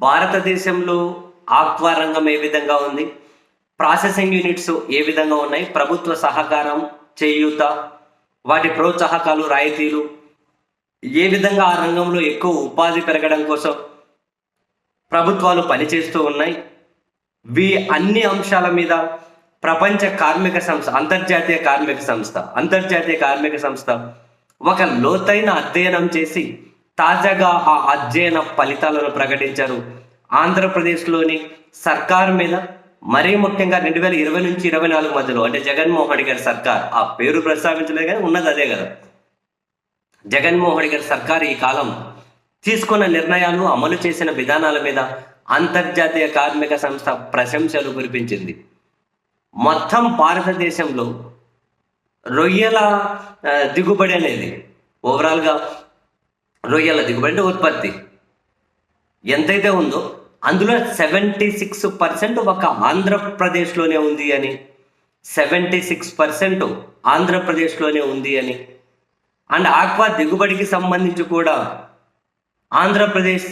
భారతదేశంలో ఆక్వా రంగం ఏ విధంగా ఉంది? ప్రాసెసింగ్ యూనిట్స్ ఏ విధంగా ఉన్నాయి? ప్రభుత్వ సహకారం చేయూత వాటి ప్రోత్సాహకాలు రాయితీలు ఏ విధంగా ఆ రంగంలో ఎక్కువ ఉపాధి పెరగడం కోసం ప్రభుత్వాలు పనిచేస్తూ ఉన్నాయి? వీ అన్ని అంశాల మీద ప్రపంచ కార్మిక సంస్థ అంతర్జాతీయ కార్మిక సంస్థ అంతర్జాతీయ కార్మిక సంస్థ ఒక లోతైన అధ్యయనం చేసి తాజాగా ఆ అధ్యయన ఫలితాలను ప్రకటించారు. ఆంధ్రప్రదేశ్లోని సర్కార్ మీద మరీ ముఖ్యంగా రెండు వేల ఇరవై నుంచి ఇరవై నాలుగు మధ్యలో అంటే జగన్మోహన్ రెడ్డి గారి సర్కార్ ఆ పేరు ప్రస్తావించలేదు కానీ ఉన్నది అదే కదా. జగన్మోహన్ రెడ్డి గారి సర్కార్ ఈ కాలం తీసుకున్న నిర్ణయాలు అమలు చేసిన విధానాల మీద అంతర్జాతీయ కార్మిక సంస్థ ప్రశంసలు కురిపించింది. మొత్తం భారతదేశంలో రొయ్యల దిగుబడి అనేది ఓవరాల్గా రొయ్యల దిగుబడి ఉత్పత్తి. ఎంతైతే ఉందో అందులో సెవెంటీ సిక్స్ పర్సెంట్ ఒక ఆంధ్రప్రదేశ్లోనే ఉంది అని. సెవెంటీ సిక్స్ పర్సెంట్ ఆంధ్రప్రదేశ్లోనే ఉంది అని. అండ్ ఆక్వా దిగుబడికి సంబంధించి కూడా ఆంధ్రప్రదేశ్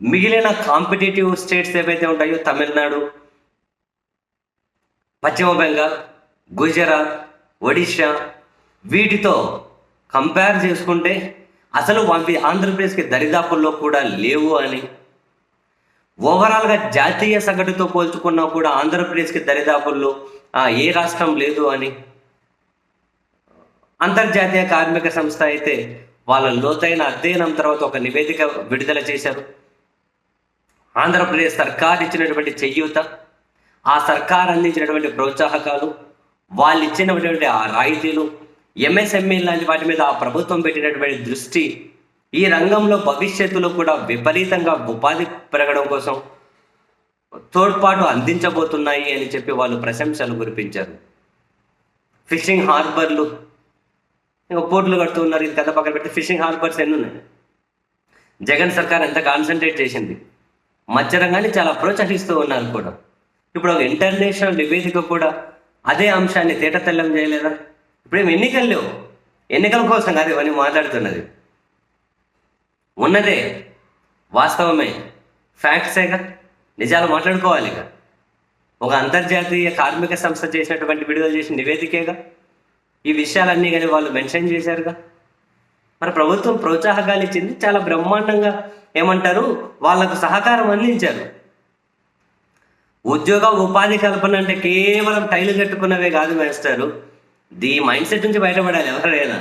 మిగిలిన కాంపిటేటివ్ స్టేట్స్ ఏవైతే ఉంటాయో తమిళనాడు పశ్చిమ బెంగాల్ గుజరాత్ ఒడిషా వీటితో కంపేర్ చేసుకుంటే అసలు అవి ఆంధ్రప్రదేశ్కి దరిదాపుల్లో కూడా లేవు అని. ఓవరాల్గా జాతీయ సగటుతో పోల్చుకున్నా కూడా ఆంధ్రప్రదేశ్కి దరిదాపుల్లో ఏ రాష్ట్రం లేదు అని. అంతర్జాతీయ కార్మిక సంస్థ అయితే వాళ్ళ లోతైన అధ్యయనం తర్వాత ఒక నివేదిక విడుదల చేశారు. ఆంధ్రప్రదేశ్ సర్కార్ ఇచ్చినటువంటి చెయ్యూత ఆ సర్కార్ అందించినటువంటి ప్రోత్సాహకాలు వాళ్ళు ఇచ్చినటువంటి ఆ రాయితీలు ఎంఎస్ఎంఈ లాంటి వాటి మీద ఆ ప్రభుత్వం పెట్టినటువంటి దృష్టి ఈ రంగంలో భవిష్యత్తులో కూడా విపరీతంగా ఉపాధి పెరగడం కోసం తోడ్పాటు అందించబోతున్నాయి అని చెప్పి వాళ్ళు ప్రశంసలు కురిపించారు. ఫిషింగ్ హార్బర్లు ఇంకా పోర్టులు కడుతున్నారు ఇది కథ పక్కన పెట్టి ఫిషింగ్ హార్బర్స్ ఎన్ని ఉన్నాయి? జగన్ సర్కార్ ఎంత కాన్సన్ట్రేట్ చేసింది? మత్స్య రంగాన్ని చాలా ప్రోత్సహిస్తూ ఉన్నారు కూడా. ఇప్పుడు ఒక ఇంటర్నేషనల్ నివేదిక కూడా అదే అంశాన్ని తేటతెల్లం చేయలేదా? ఇప్పుడేం ఎన్నికలు లేవు? ఎన్నికల కోసం కాదు ఇవన్నీ మాట్లాడుతున్నది. ఉన్నదే వాస్తవమే. ఫ్యాక్ట్సేగా నిజాలు మాట్లాడుకోవాలి ఇక. ఒక అంతర్జాతీయ కార్మిక సంస్థ చేసినటువంటి విడుదల చేసిన నివేదికేగా ఈ విషయాలన్నీ కానీ వాళ్ళు మెన్షన్ చేశారుగా మన ప్రభుత్వం ప్రోత్సాహకాలు ఇచ్చింది. చాలా బ్రహ్మాండంగా ఏమంటారు? వాళ్ళకు సహకారం అందించారు. ఉద్యోగ ఉపాధి కల్పన అంటే కేవలం టైలు కట్టుకున్నవే కాదు మేస్తారు దీ మైండ్ సెట్ నుంచి బయటపడాలి ఎవరైనా.